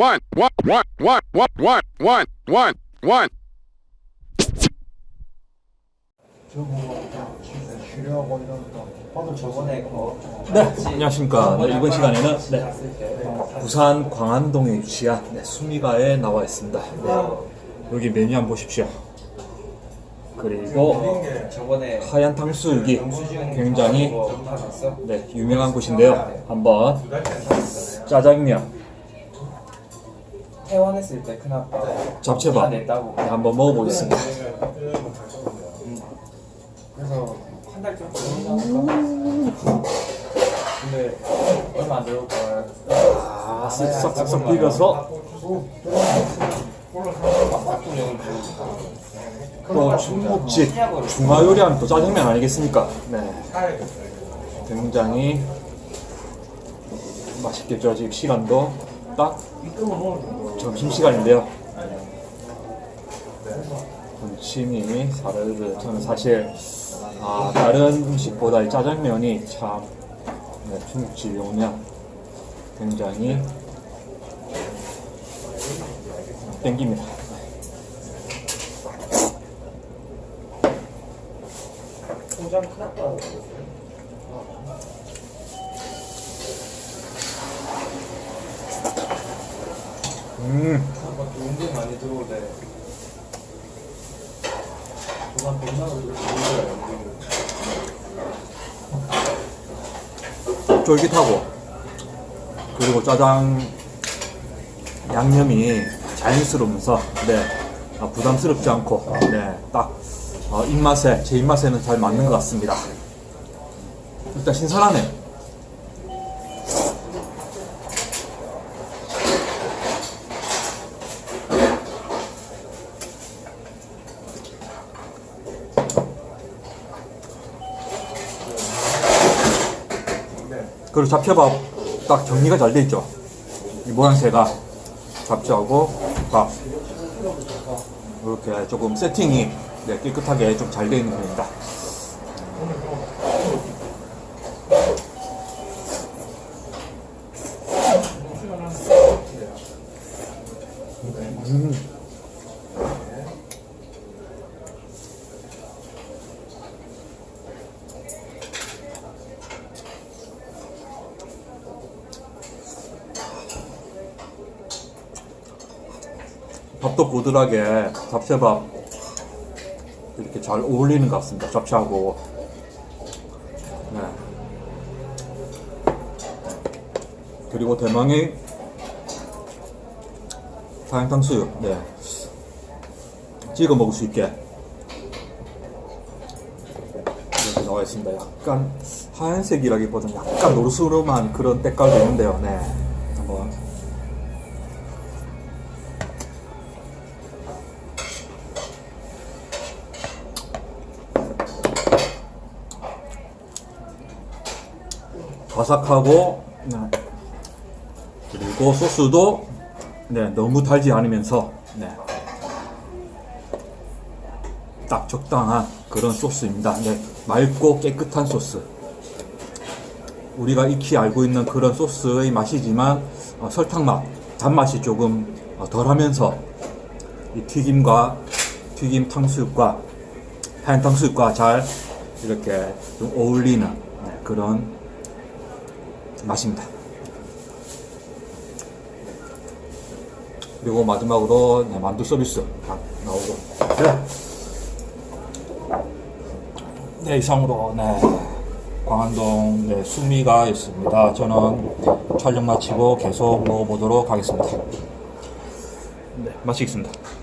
one, one, one, one, one, one, one, one. 네, 안녕하십니까. 네, 이번 시간에는 네, 부산 광안동에 위치한 네, 수미가에 나와 있습니다. 네, 여기 메뉴 한번 보십시오. 그리고 하얀 탕수육이 굉장히 네, 유명한 곳인데요. 한번 짜장면, 퇴원했을 때 큰아빠 다 잡채밥 냈다고. 네, 한번 먹어보겠습니다. 그래서 한 달 정도 근데 얼마 안 들어올 거야 아, 싹싹싹 비벼서? 또 중국집. 중화 요리하면 또 짜장면 아니겠습니까? 네. 굉장히 맛있겠죠. 지금 시간도 딱 점심시간인데요. 군침이 사르르. 저는 사실 아, 다른 음식보다 이 짜장면이 참 네, 중국집에 굉장히 땡깁니다. 통장 큰아빠 음. 많이 들어오대 돈한 100만 원 들어오대 쫄깃하고 그리고 짜장 양념이 자연스러우면서 네 아, 부담스럽지 않고 네딱 어, 입맛에 제 입맛에는 잘 맞는 것 같습니다. 일단 신선하네. 그리고 잡채밥 딱 정리가 잘 돼 있죠. 이 모양새가 잡채하고 밥 이렇게 조금 세팅이 네, 깨끗하게 좀 잘 돼 있는 편입니다. 밥도 고들하게 잡채밥 이렇게 잘 어울리는 것 같습니다. 잡채하고 네. 그리고 대망의 하얀 탕수육 네. 찍어 먹을 수 있게 이렇게 나와 있습니다. 약간 하얀색이라기보다는 약간 노르스름한 그런 때깔도 있는데요. 네. 한번 바삭하고 네. 그리고 소스도 네, 너무 달지 않으면서 네. 딱 적당한 그런 소스입니다. 네, 맑고 깨끗한 소스. 우리가 익히 알고 있는 그런 소스의 맛이지만 어, 설탕 맛, 단맛이 조금 어, 덜하면서 이 튀김과 튀김 탕수육과 하얀 탕수육과 잘 이렇게 좀 어울리는 네, 그런 맛입니다. 그리고 마지막으로 네, 만두 서비스 딱 나오고 네. 네 이상으로 네 광안동 네, 수미가 있습니다. 저는 촬영 마치고 계속 먹어보도록 하겠습니다. 네 맛있겠습니다.